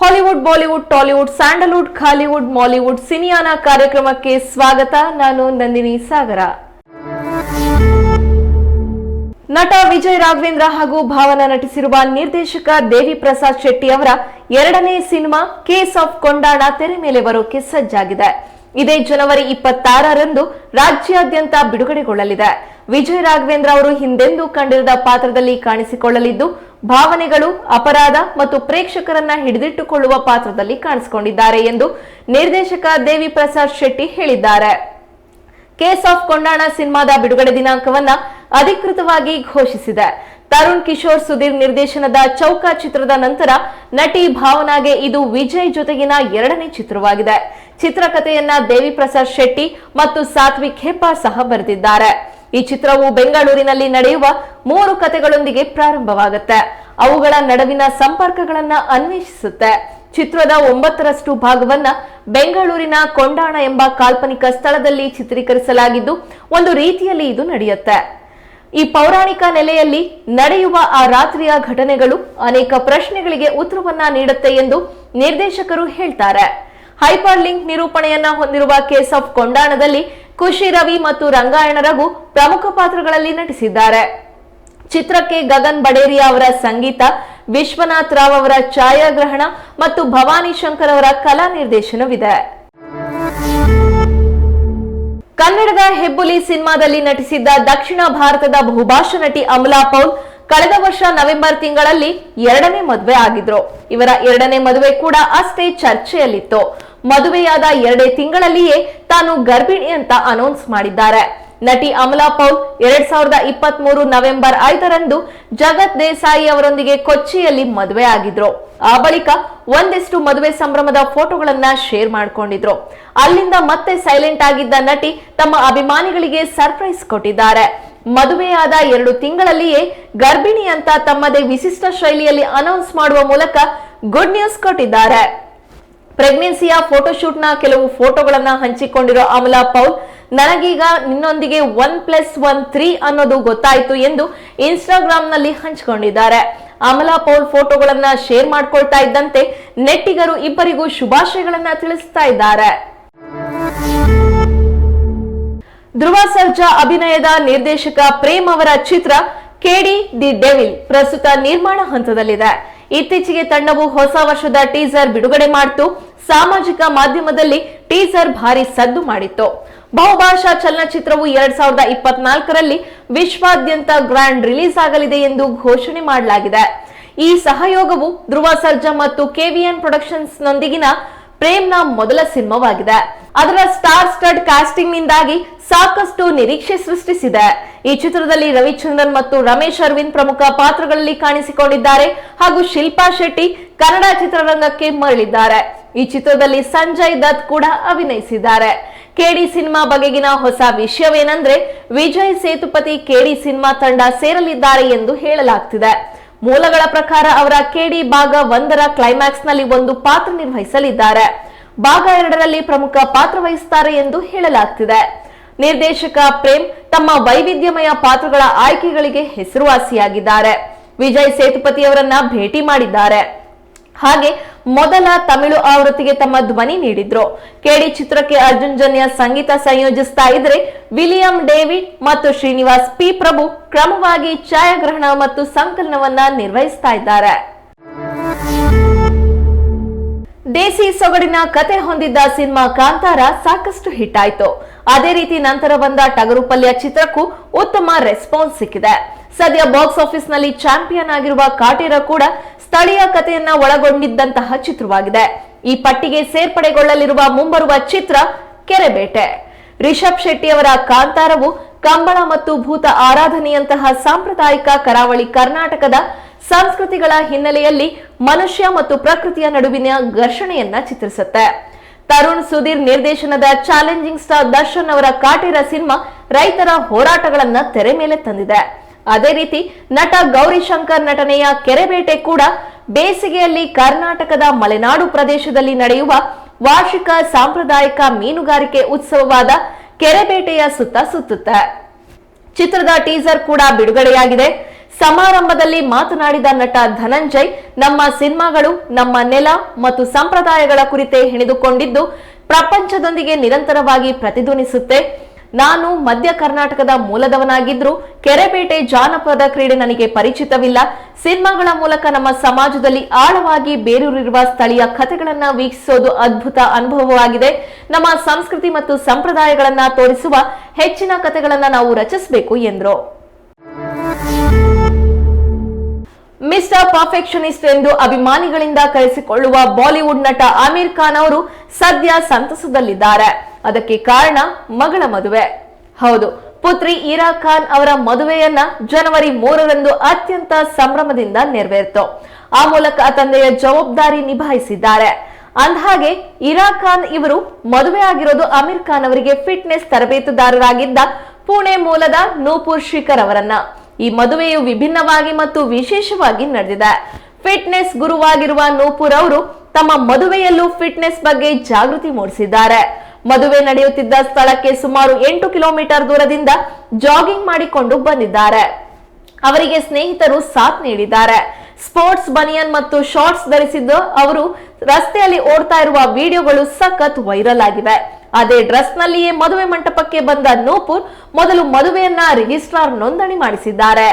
Hollywood Bollywood Tollywood Sandalwood ಖಾಲಿವುಡ್ Mollywood ಸಿನಿಯಾನ ಕಾರ್ಯಕ್ರಮಕ್ಕೆ ಸ್ವಾಗತ. ನಾನು ನಂದಿನಿ ಸಾಗರ. ನಟ ವಿಜಯ್ ರಾಘವೇಂದ್ರ ಹಾಗೂ ಭಾವನ ನಟಿಸಿರುವ ನಿರ್ದೇಶಕ ದೇವಿ ಪ್ರಸಾದ್ ಶೆಟ್ಟಿ ಅವರ ಎರಡನೇ ಸಿನಿಮಾ ಕೇಸ್ ಆಫ್ ಕೊಂಡಾಣ ತೆರೆ ಮೇಲೆ ಬರೋಕೆ ಸಜ್ಜಾಗಿದೆ. ಇದೇ ಜನವರಿ ಇಪ್ಪತ್ತಾರರಂದು ರಾಜ್ಯಾದ್ಯಂತ ಬಿಡುಗಡೆಗೊಳ್ಳಲಿದೆ. ವಿಜಯ್ ರಾಘವೇಂದ್ರ ಅವರು ಹಿಂದೆಂದೂ ಕಂಡಿರದ ಪಾತ್ರದಲ್ಲಿ ಕಾಣಿಸಿಕೊಳ್ಳಲಿದ್ದು, ಭಾವನೆಗಳು, ಅಪರಾಧ ಮತ್ತು ಪ್ರೇಕ್ಷಕರನ್ನ ಹಿಡಿದಿಟ್ಟುಕೊಳ್ಳುವ ಪಾತ್ರದಲ್ಲಿ ಕಾಣಿಸಿಕೊಂಡಿದ್ದಾರೆ ಎಂದು ನಿರ್ದೇಶಕ ದೇವಿ ಪ್ರಸಾದ್ ಶೆಟ್ಟಿ ಹೇಳಿದ್ದಾರೆ. ಕೇಸ್ ಆಫ್ ಕೊಂಡಾಣ ಸಿನಿಮಾದ ಬಿಡುಗಡೆ ದಿನಾಂಕವನ್ನ ಅಧಿಕೃತವಾಗಿ ಘೋಷಿಸಿದೆ. ತರುಣ್ ಕಿಶೋರ್ ಸುಧೀರ್ ನಿರ್ದೇಶನದ ಚೌಕ ಚಿತ್ರದ ನಂತರ ನಟಿ ಭಾವನಾಗೆ ಇದು ವಿಜಯ್ ಜೊತೆಗಿನ ಎರಡನೇ ಚಿತ್ರವಾಗಿದೆ. ಚಿತ್ರಕಥೆಯನ್ನ ದೇವಿ ಪ್ರಸಾದ್ ಶೆಟ್ಟಿ ಮತ್ತು ಸಾತ್ವಿಕ್ ಹೆಪ್ಪಾ ಸಹ ಬರೆದಿದ್ದಾರೆ. ಈ ಚಿತ್ರವು ಬೆಂಗಳೂರಿನಲ್ಲಿ ನಡೆಯುವ ಮೂರು ಕಥೆಗಳೊಂದಿಗೆ ಪ್ರಾರಂಭವಾಗುತ್ತೆ. ಅವುಗಳ ನಡುವಿನ ಸಂಪರ್ಕಗಳನ್ನ ಅನ್ವೇಷಿಸುತ್ತೆ. ಚಿತ್ರದ ಒಂಬತ್ತರಷ್ಟು ಭಾಗವನ್ನ ಬೆಂಗಳೂರಿನ ಕೊಂಡಾಣ ಎಂಬ ಕಾಲ್ಪನಿಕ ಸ್ಥಳದಲ್ಲಿ ಚಿತ್ರೀಕರಿಸಲಾಗಿದ್ದು, ಒಂದು ರೀತಿಯಲ್ಲಿ ಇದು ನಡೆಯುತ್ತೆ. ಈ ಪೌರಾಣಿಕ ನೆಲೆಯಲ್ಲಿ ನಡೆಯುವ ಆ ರಾತ್ರಿಯ ಘಟನೆಗಳು ಅನೇಕ ಪ್ರಶ್ನೆಗಳಿಗೆ ಉತ್ತರವನ್ನ ನೀಡುತ್ತೆ ಎಂದು ನಿರ್ದೇಶಕರು ಹೇಳ್ತಾರೆ. ಹೈಪರ್ ಲಿಂಕ್ ನಿರೂಪಣೆಯನ್ನ ಹೊಂದಿರುವ ಕೇಸ್ ಆಫ್ ಕೊಂಡಾಣದಲ್ಲಿ ಖುಷಿ ರವಿ ಮತ್ತು ರಂಗಾಯಣ ರಘು ಪ್ರಮುಖ ಪಾತ್ರಗಳಲ್ಲಿ ನಟಿಸಿದ್ದಾರೆ. ಚಿತ್ರಕ್ಕೆ ಗಗನ್ ಬಡೇರಿಯಾ ಅವರ ಸಂಗೀತ, ವಿಶ್ವನಾಥ್ ರಾವ್ ಅವರ ಛಾಯಾಗ್ರಹಣ ಮತ್ತು ಭವಾನಿ ಶಂಕರ್ ಅವರ ಕಲಾ ನಿರ್ದೇಶನವಿದೆ. ಕನ್ನಡದ ಹೆಬ್ಬುಲಿ ಸಿನಿಮಾದಲ್ಲಿ ನಟಿಸಿದ್ದ ದಕ್ಷಿಣ ಭಾರತದ ಬಹುಭಾಷಾ ನಟಿ ಅಮಲಾ ಪೌಲ್ ಕಳೆದ ವರ್ಷ ನವೆಂಬರ್ ತಿಂಗಳಲ್ಲಿ ಎರಡನೇ ಮದುವೆ ಆಗಿದ್ರು. ಇವರ ಎರಡನೇ ಮದುವೆ ಕೂಡ ಅಷ್ಟೇ ಚರ್ಚೆಯಲ್ಲಿತ್ತು. ಮದುವೆಯಾದ ಎರಡೇ ತಿಂಗಳಲ್ಲಿಯೇ ತಾನು ಗರ್ಭಿಣಿ ಅಂತ ಅನೌನ್ಸ್ ಮಾಡಿದ್ದಾರೆ. ನಟಿ ಅಮಲಾ ಪೌಲ್ ಎರಡ್ ಸಾವಿರದ ಇಪ್ಪತ್ತ್ ಮೂರು ನವೆಂಬರ್ ಐದರಂದು ಜಗತ್ ದೇಸಾಯಿ ಅವರೊಂದಿಗೆ ಕೊಚ್ಚಿಯಲ್ಲಿ ಮದುವೆ ಆಗಿದ್ರು. ಆ ಬಳಿಕ ಒಂದಿಷ್ಟು ಮದುವೆ ಸಂಭ್ರಮದ ಫೋಟೋಗಳನ್ನ ಶೇರ್ ಮಾಡ್ಕೊಂಡಿದ್ರು. ಅಲ್ಲಿಂದ ಮತ್ತೆ ಸೈಲೆಂಟ್ ಆಗಿದ್ದ ನಟಿ ತಮ್ಮ ಅಭಿಮಾನಿಗಳಿಗೆ ಸರ್ಪ್ರೈಸ್ ಕೊಟ್ಟಿದ್ದಾರೆ. ಮದುವೆಯಾದ ಎರಡು ತಿಂಗಳಲ್ಲಿಯೇ ಗರ್ಭಿಣಿ ಅಂತ ತಮ್ಮದೇ ವಿಶಿಷ್ಟ ಶೈಲಿಯಲ್ಲಿ ಅನೌನ್ಸ್ ಮಾಡುವ ಮೂಲಕ ಗುಡ್ ನ್ಯೂಸ್ ಕೊಟ್ಟಿದ್ದಾರೆ. ಪ್ರೆಗ್ನೆನ್ಸಿಯ ಫೋಟೋಶೂಟ್ನ ಕೆಲವು ಫೋಟೋಗಳನ್ನ ಹಂಚಿಕೊಂಡಿರೋ ಅಮಲಾ ಪೌಲ್, ನನಗೀಗ ನಿನ್ನೊಂದಿಗೆ ಒನ್ ಪ್ಲಸ್ ಒನ್ ತ್ರೀ ಅನ್ನೋದು ಗೊತ್ತಾಯ್ತು ಎಂದು ಇನ್ಸ್ಟಾಗ್ರಾಂನಲ್ಲಿ ಹಂಚಿಕೊಂಡಿದ್ದಾರೆ. ಅಮಲಾ ಪೌಲ್ ಫೋಟೋಗಳನ್ನ ಶೇರ್ ಮಾಡ್ಕೊಳ್ತಾ ಇದ್ದಂತೆ ನೆಟ್ಟಿಗರು ಇಬ್ಬರಿಗೂ ಶುಭಾಶಯಗಳನ್ನ ತಿಳಿಸ್ತಾ ಇದ್ದಾರೆ. ಧ್ರುವ ಸರ್ಜಾ ಅಭಿನಯದ ನಿರ್ದೇಶಕ ಪ್ರೇಮ್ ಅವರ ಚಿತ್ರ ಕೆಡಿ ದಿ ಡೆವಿಲ್ ಪ್ರಸ್ತುತ ನಿರ್ಮಾಣ ಹಂತದಲ್ಲಿದೆ. ಇತ್ತೀಚೆಗೆ ತಂಡವು ಹೊಸ ವರ್ಷದ ಟೀಸರ್ ಬಿಡುಗಡೆ ಮಾಡಿತು. ಸಾಮಾಜಿಕ ಮಾಧ್ಯಮದಲ್ಲಿ ಟೀಸರ್ ಭಾರಿ ಸದ್ದು ಮಾಡಿತ್ತು. ಬಹುಭಾಷಾ ಚಲನಚಿತ್ರವು ಎರಡ್ ಸಾವಿರದ ಇಪ್ಪತ್ನಾಲ್ಕರಲ್ಲಿ ವಿಶ್ವಾದ್ಯಂತ ಗ್ರ್ಯಾಂಡ್ ರಿಲೀಸ್ ಆಗಲಿದೆ ಎಂದು ಘೋಷಣೆ ಮಾಡಲಾಗಿದೆ. ಈ ಸಹಯೋಗವು ಧ್ರುವ ಸರ್ಜಾ ಮತ್ತು ಕೆವಿಎನ್ ಪ್ರೊಡಕ್ಷನ್ಸ್ ನೊಂದಿಗಿನ ಪ್ರೇಮ್ನ ಮೊದಲ ಸಿನಿಮಾವಾಗಿದೆ. ಅದರ ಸ್ಟಾರ್ ಸ್ಟಡ್ ಕಾಸ್ಟಿಂಗ್ ನಿಂದಾಗಿ ಸಾಕಷ್ಟು ನಿರೀಕ್ಷೆ ಸೃಷ್ಟಿಸಿದೆ. ಈ ಚಿತ್ರದಲ್ಲಿ ರವಿಚಂದ್ರನ್ ಮತ್ತು ರಮೇಶ್ ಅರವಿಂದ್ ಪ್ರಮುಖ ಪಾತ್ರಗಳಲ್ಲಿ ಕಾಣಿಸಿಕೊಂಡಿದ್ದಾರೆ ಹಾಗೂ ಶಿಲ್ಪಾ ಶೆಟ್ಟಿ ಕನ್ನಡ ಚಿತ್ರರಂಗಕ್ಕೆ ಮರಳಿದ್ದಾರೆ. ಈ ಚಿತ್ರದಲ್ಲಿ ಸಂಜಯ್ ದತ್ ಕೂಡ ಅಭಿನಯಿಸಿದ್ದಾರೆ. ಕೆಡಿ ಸಿನಿಮಾ ಬಗೆಗಿನ ಹೊಸ ವಿಷಯವೇನೆಂದ್ರೆ ವಿಜಯ್ ಸೇತುಪತಿ ಕೆಡಿ ಸಿನಿಮಾ ತಂಡ ಸೇರಲಿದ್ದಾರೆ ಎಂದು ಹೇಳಲಾಗ್ತಿದೆ. ಮೂಲಗಳ ಪ್ರಕಾರ ಅವರ ಕೆಡಿ ಭಾಗ ಒಂದರ ಕ್ಲೈಮ್ಯಾಕ್ಸ್ನಲ್ಲಿ ಒಂದು ಪಾತ್ರ ನಿರ್ವಹಿಸಲಿದ್ದಾರೆ. ಭಾಗ ಎರಡರಲ್ಲಿ ಪ್ರಮುಖ ಪಾತ್ರ ವಹಿಸುತ್ತಾರೆ ಎಂದು ಹೇಳಲಾಗ್ತಿದೆ. ನಿರ್ದೇಶಕ ಪ್ರೇಮ್ ತಮ್ಮ ವೈವಿಧ್ಯಮಯ ಪಾತ್ರಗಳ ಆಯ್ಕೆಗಳಿಗೆ ಹೆಸರುವಾಸಿಯಾಗಿದ್ದಾರೆ. ವಿಜಯ್ ಸೇತುಪತಿ ಅವರನ್ನ ಭೇಟಿ ಮಾಡಿದ್ದಾರೆ. ಹಾಗೆ ಮೊದಲ ತಮಿಳು ಆವೃತ್ತಿಗೆ ತಮ್ಮ ಧ್ವನಿ ನೀಡಿದ್ರು. ಕೆಡಿ ಚಿತ್ರಕ್ಕೆ ಅರ್ಜುನ್ ಜನ್ಯ ಸಂಗೀತ ಸಂಯೋಜಿಸ್ತಾ ಇದ್ರೆ ವಿಲಿಯಂ ಡೇವಿಡ್ ಮತ್ತು ಶ್ರೀನಿವಾಸ್ ಪಿ ಪ್ರಭು ಕ್ರಮವಾಗಿ ಛಾಯಾಗ್ರಹಣ ಮತ್ತು ಸಂಕಲನವನ್ನ ನಿರ್ವಹಿಸ್ತಾ ಇದ್ದಾರೆ. ದೇಸಿ ಸೊಗಡಿನ ಕತೆ ಹೊಂದಿದ್ದ ಸಿನಿಮಾ ಕಾಂತಾರ ಸಾಕಷ್ಟು ಹಿಟ್ ಆಯ್ತು. ಅದೇ ರೀತಿ ನಂತರ ಬಂದ ಟಗರು ಪಲ್ಯ ಚಿತ್ರಕ್ಕೂ ಉತ್ತಮ ರೆಸ್ಪಾನ್ಸ್ ಸಿಕ್ಕಿದೆ. ಸದ್ಯ ಬಾಕ್ಸ್ ಆಫೀಸ್ನಲ್ಲಿ ಚಾಂಪಿಯನ್ ಆಗಿರುವ ಕಾಟೇರ ಕೂಡ ಸ್ಥಳೀಯ ಕಥೆಯನ್ನ ಒಳಗೊಂಡಿದ್ದಂತಹ ಚಿತ್ರವಾಗಿದೆ. ಈ ಪಟ್ಟಿಗೆ ಸೇರ್ಪಡೆಗೊಳ್ಳಲಿರುವ ಮುಂಬರುವ ಚಿತ್ರ ಕೆರೆಬೇಟೆ. ರಿಷಬ್ ಶೆಟ್ಟಿ ಅವರ ಕಾಂತಾರವು ಕಂಬಳ ಮತ್ತು ಭೂತ ಆರಾಧನೆಯಂತಹ ಸಾಂಪ್ರದಾಯಿಕ ಕರಾವಳಿ ಕರ್ನಾಟಕದ ಸಂಸ್ಕೃತಿಗಳ ಹಿನ್ನೆಲೆಯಲ್ಲಿ ಮನುಷ್ಯ ಮತ್ತು ಪ್ರಕೃತಿಯ ನಡುವಿನ ಘರ್ಷಣೆಯನ್ನ ಚಿತ್ರಿಸುತ್ತೆ. ತರುಣ್ ಸುಧೀರ್ ನಿರ್ದೇಶನದ ಚಾಲೆಂಜಿಂಗ್ ಸ್ಟಾರ್ ದರ್ಶನ್ ಅವರ ಕಾಟೇರ ಸಿನಿಮಾ ರೈತರ ಹೋರಾಟಗಳನ್ನ ತೆರೆ ಮೇಲೆ ತಂದಿದೆ. ಅದೇ ರೀತಿ ನಟ ಗೌರಿ ಶಂಕರ್ ನಟನೆಯ ಕೆರೆಬೇಟೆ ಕೂಡ ಬೇಸಿಗೆಯಲ್ಲಿ ಕರ್ನಾಟಕದ ಮಲೆನಾಡು ಪ್ರದೇಶದಲ್ಲಿ ನಡೆಯುವ ವಾರ್ಷಿಕ ಸಾಂಪ್ರದಾಯಿಕ ಮೀನುಗಾರಿಕೆ ಉತ್ಸವವಾದ ಕೆರೆಬೇಟೆಯ ಸುತ್ತ ಸುತ್ತುತ್ತೆ. ಚಿತ್ರದ ಟೀಸರ್ ಕೂಡ ಬಿಡುಗಡೆಯಾಗಿದೆ. ಸಮಾರಂಭದಲ್ಲಿ ಮಾತನಾಡಿದ ನಟ ಧನಂಜಯ್, ನಮ್ಮ ಸಿನಿಮಾಗಳು, ನಮ್ಮ ನೆಲ ಮತ್ತು ಸಂಪ್ರದಾಯಗಳ ಕುರಿತೇ ಹೆಣೆದುಕೊಂಡಿದ್ದು, ಪ್ರಪಂಚದೊಂದಿಗೆ ನಿರಂತರವಾಗಿ ಪ್ರತಿಧ್ವನಿಸುತ್ತೆ. ನಾನು ಮಧ್ಯ ಕರ್ನಾಟಕದ ಮೂಲದವನಾಗಿದ್ರು ಕೆರೆಬೇಟೆ ಜಾನಪದ ಕ್ರೀಡೆ ನನಗೆ ಪರಿಚಿತವಿಲ್ಲ. ಸಿನಿಮಾಗಳ ಮೂಲಕ ನಮ್ಮ ಸಮಾಜದಲ್ಲಿ ಆಳವಾಗಿ ಬೇರೂರಿರುವ ಸ್ಥಳೀಯ ಕಥೆಗಳನ್ನ ವೀಕ್ಷಿಸೋದು ಅದ್ಭುತ ಅನುಭವವಾಗಿದೆ. ನಮ್ಮ ಸಂಸ್ಕೃತಿ ಮತ್ತು ಸಂಪ್ರದಾಯಗಳನ್ನ ತೋರಿಸುವ ಹೆಚ್ಚಿನ ಕಥೆಗಳನ್ನ ನಾವು ರಚಿಸಬೇಕು ಎಂದರು. ಮಿಸ್ಟರ್ ಪರ್ಫೆಕ್ಷನಿಸ್ಟ್ ಎಂದು ಅಭಿಮಾನಿಗಳಿಂದ ಕರೆಸಿಕೊಳ್ಳುವ ಬಾಲಿವುಡ್ ನಟ ಆಮೀರ್ ಖಾನ್ ಅವರು ಸದ್ಯ ಸಂತಸದಲ್ಲಿದ್ದಾರೆ. ಅದಕ್ಕೆ ಕಾರಣ ಮಗಳ ಮದುವೆ. ಹೌದು, ಪುತ್ರಿ ಇರಾ ಖಾನ್ ಅವರ ಮದುವೆಯನ್ನ ಜನವರಿ ಮೂರರಂದು ಅತ್ಯಂತ ಸಂಭ್ರಮದಿಂದ ನೆರವೇರಿತು. ಆ ಮೂಲಕ ತಂದೆಯ ಜವಾಬ್ದಾರಿ ನಿಭಾಯಿಸಿದ್ದಾರೆ. ಅಂದಹಾಗೆ ಇರಾ ಖಾನ್ ಇವರು ಮದುವೆ ಆಗಿರೋದು ಅಮೀರ್ ಖಾನ್ ಅವರಿಗೆ ಫಿಟ್ನೆಸ್ ತರಬೇತುದಾರರಾಗಿದ್ದ ಪುಣೆ ಮೂಲದ ನೂಪುರ್ ಶಿಖರ್ ಅವರನ್ನ. ಈ ಮದುವೆಯು ವಿಭಿನ್ನವಾಗಿ ಮತ್ತು ವಿಶೇಷವಾಗಿ ನಡೆದಿದೆ. ಫಿಟ್ನೆಸ್ ಗುರುವಾಗಿರುವ ನೂಪುರ್ ಅವರು ತಮ್ಮ ಮದುವೆಯಲ್ಲೂ ಫಿಟ್ನೆಸ್ ಬಗ್ಗೆ ಜಾಗೃತಿ ಮೂಡಿಸಿದ್ದಾರೆ. ಮದುವೆ ನಡೆಯುತ್ತಿದ್ದ ಸ್ಥಳಕ್ಕೆ ಸುಮಾರು ಎಂಟು ಕಿಲೋಮೀಟರ್ ದೂರದಿಂದ ಜಾಗಿಂಗ್ ಮಾಡಿಕೊಂಡು ಬಂದಿದ್ದಾರೆ. ಅವರಿಗೆ ಸ್ನೇಹಿತರು ಸಾಥ್ ನೀಡಿದ್ದಾರೆ. ಸ್ಪೋರ್ಟ್ಸ್ ಬನಿಯನ್ ಮತ್ತು ಶಾರ್ಟ್ಸ್ ಧರಿಸಿದ್ದು ಅವರು ರಸ್ತೆಯಲ್ಲಿ ಓಡ್ತಾ ಇರುವ ವಿಡಿಯೋಗಳು ಸಖತ್ ವೈರಲ್ ಆಗಿವೆ. ಅದೇ ಡ್ರೆಸ್ ನಲ್ಲಿಯೇ ಮದುವೆ ಮಂಟಪಕ್ಕೆ ಬಂದ ನೂಪುರ್ ಮೊದಲು ಮದುವೆಯನ್ನ ರಿಜಿಸ್ಟ್ರಾರ್ ನೋಂದಣಿ ಮಾಡಿಸಿದ್ದಾರೆ.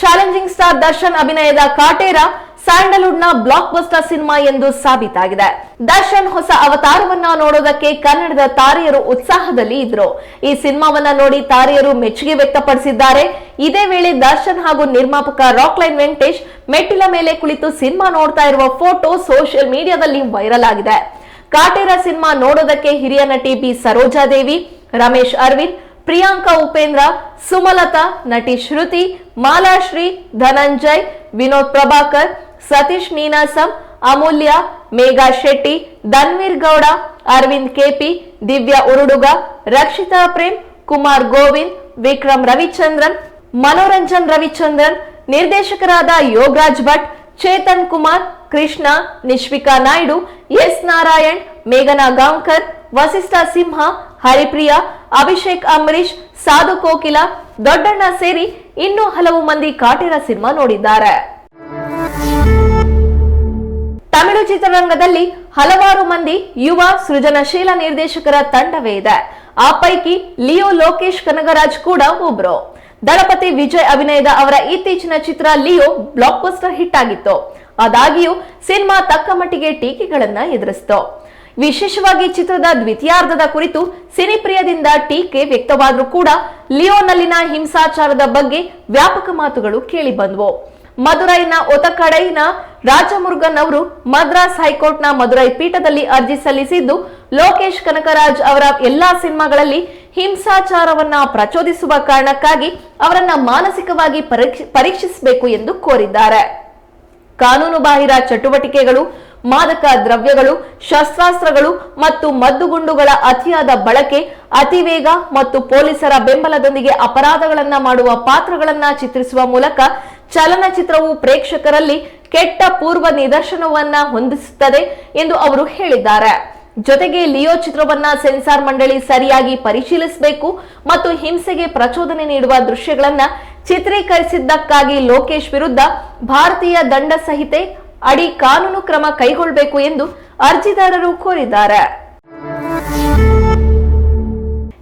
ಚಾಲೆಂಜಿಂಗ್ ಸ್ಟಾರ್ ದರ್ಶನ್ ಅಭಿನಯದ ಕಾಟೇರ ಸ್ಯಾಂಡಲ್ವುಡ್ನ ಬ್ಲಾಕ್ ಬಸ್ಟರ್ ಸಿನಿಮಾ ಎಂದು ಸಾಬೀತಾಗಿದೆ. ದರ್ಶನ್ ಹೊಸ ಅವತಾರವನ್ನ ನೋಡೋದಕ್ಕೆ ಕನ್ನಡದ ತಾರೆಯರು ಉತ್ಸಾಹದಲ್ಲಿ ಇದ್ರು. ಈ ಸಿನಿಮಾವನ್ನ ನೋಡಿ ತಾರೆಯರು ಮೆಚ್ಚುಗೆ ವ್ಯಕ್ತಪಡಿಸಿದ್ದಾರೆ. ಇದೇ ವೇಳೆ ದರ್ಶನ್ ಹಾಗೂ ನಿರ್ಮಾಪಕ ರಾಕ್ಲೈನ್ ವೆಂಕಟೇಶ್ ಮೆಟ್ಟಿಲ ಮೇಲೆ ಕುಳಿತು ಸಿನಿಮಾ ನೋಡ್ತಾ ಇರುವ ಫೋಟೋ ಸೋಷಿಯಲ್ ಮೀಡಿಯಾದಲ್ಲಿ ವೈರಲ್ ಆಗಿದೆ. ಕಾಟೇರ ಸಿನಿಮಾ ನೋಡೋದಕ್ಕೆ ಹಿರಿಯ ನಟಿ ಬಿ. ಸರೋಜಾದೇವಿ ರಮೇಶ್ ಅರವಿಂದ್, ಪ್ರಿಯಾಂಕಾ ಉಪೇಂದ್ರ, ಸುಮಲತಾ, ನಟಿ ಶ್ರುತಿ, ಮಾಲಾಶ್ರೀ, ಧನಂಜಯ್, ವಿನೋದ್ ಪ್ರಭಾಕರ್ ಸತೀಶ್ ನೀನಾಸಂ ಅಮೂಲ್ಯ, ಮೇಘಾ ಶೆಟ್ಟಿ, ಧನ್ವೀರ್ ಗೌಡ, ಅರವಿಂದ್ ಕೆಪಿ, ದಿವ್ಯಾ ಉರುಡುಗ, ರಕ್ಷಿತಾ ಪ್ರೇಮ್, ಕುಮಾರ್ ಗೋವಿಂದ್, ವಿಕ್ರಮ್ ರವಿಚಂದ್ರನ್, ಮನೋರಂಜನ್ ರವಿಚಂದ್ರನ್, ನಿರ್ದೇಶಕರಾದ ಯೋಗರಾಜ್ ಭಟ್, ಚೇತನ್ ಕುಮಾರ್, ಕೃಷ್ಣ, ನಿಶ್ವಿಕಾ ನಾಯ್ಡು, ಎಸ್ ನಾರಾಯಣ್, ಮೇಘನಾ ಗಾಂವ್ಕರ್, ವಸಿಷ್ಠ ಸಿಂಹ, ಹರಿಪ್ರಿಯಾ, ಅಭಿಷೇಕ್ ಅಂಬರೀಶ್ ಸಾಧು ಕೋಕಿಲ, ದೊಡ್ಡಣ್ಣ ಸೇರಿ ಇನ್ನೂ ಹಲವು ಮಂದಿ ಕಾಟೇರ ಸಿನಿಮಾ ನೋಡಿದ್ದಾರೆ. ತಮಿಳು ಚಿತ್ರರಂಗದಲ್ಲಿ ಹಲವಾರು ಮಂದಿ ಯುವ ಸೃಜನಶೀಲ ನಿರ್ದೇಶಕರ ತಂಡವೇ ಇದೆ. ಆ ಪೈಕಿ ಲಿಯೋ ಲೋಕೇಶ್ ಕನಗರಾಜ್ ಕೂಡ ಒಬ್ರು. ದಳಪತಿ ವಿಜಯ್ ಅಭಿನಯದ ಅವರ ಇತ್ತೀಚಿನ ಚಿತ್ರ ಲಿಯೋ ಬ್ಲಾಕ್ ಬಸ್ಟರ್ ಹಿಟ್ ಆಗಿತ್ತು. ಆದಾಗ್ಯೂ ಸಿನಿಮಾ ತಕ್ಕ ಮಟ್ಟಿಗೆ ಟೀಕೆಗಳನ್ನ ಎದುರಿಸಿತು. ವಿಶೇಷವಾಗಿ ಚಿತ್ರದ ದ್ವಿತೀಯಾರ್ಧದ ಕುರಿತು ಸಿನಿಪ್ರಿಯದಿಂದ ಟೀಕೆ ವ್ಯಕ್ತವಾದರೂ ಕೂಡ ಲಿಯೋನಲ್ಲಿನ ಹಿಂಸಾಚಾರದ ಬಗ್ಗೆ ವ್ಯಾಪಕ ಮಾತುಗಳು ಕೇಳಿ ಬಂದವು. ಮದುರೈನ ಒತಕಡೈನ ರಾಜಮುರುಗನ್ ಅವರು ಮದ್ರಾಸ್ ಹೈಕೋರ್ಟ್ನ ಮದುರೈ ಪೀಠದಲ್ಲಿ ಅರ್ಜಿ ಸಲ್ಲಿಸಿದ್ದು, ಲೋಕೇಶ್ ಕನಕರಾಜ್ ಅವರ ಎಲ್ಲಾ ಸಿನಿಮಾಗಳಲ್ಲಿ ಹಿಂಸಾಚಾರವನ್ನ ಪ್ರಚೋದಿಸುವ ಕಾರಣಕ್ಕಾಗಿ ಅವರನ್ನ ಮಾನಸಿಕವಾಗಿ ಪರೀಕ್ಷ- ಪರೀಕ್ಷಿಸಬೇಕು ಎಂದು ಕೋರಿದ್ದಾರೆ. ಕಾನೂನು ಬಾಹಿರ ಚಟುವಟಿಕೆಗಳು, ಮಾದಕ ದ್ರವ್ಯಗಳು, ಶಸ್ತ್ರಾಸ್ತ್ರಗಳು ಮತ್ತು ಮದ್ದುಗುಂಡುಗಳ ಅತಿಯಾದ ಬಳಕೆ, ಅತಿವೇಗ ಮತ್ತು ಪೊಲೀಸರ ಬೆಂಬಲದೊಂದಿಗೆ ಅಪರಾಧಗಳನ್ನ ಮಾಡುವ ಪಾತ್ರಗಳನ್ನ ಚಿತ್ರಿಸುವ ಮೂಲಕ ಚಲನಚಿತ್ರವು ಪ್ರೇಕ್ಷಕರಲ್ಲಿ ಕೆಟ್ಟ ಪೂರ್ವ ನಿದರ್ಶನವನ್ನ ಹೊಂದಿಸುತ್ತದೆ ಎಂದು ಅವರು ಹೇಳಿದ್ದಾರೆ. ಜೊತೆಗೆ ಲಿಯೋ ಚಿತ್ರವನ್ನ ಸೆನ್ಸಾರ್ ಮಂಡಳಿ ಸರಿಯಾಗಿ ಪರಿಶೀಲಿಸಬೇಕು ಮತ್ತು ಹಿಂಸೆಗೆ ಪ್ರಚೋದನೆ ನೀಡುವ ದೃಶ್ಯಗಳನ್ನ ಚಿತ್ರೀಕರಿಸಿದ್ದಕ್ಕಾಗಿ ಲೋಕೇಶ್ ವಿರುದ್ಧ ಭಾರತೀಯ ದಂಡ ಸಹಿತೆ ಅಡಿ ಕಾನೂನು ಕ್ರಮ ಕೈಗೊಳ್ಳಬೇಕು ಎಂದು ಅರ್ಜಿದಾರರು ಕೋರಿದ್ದಾರೆ.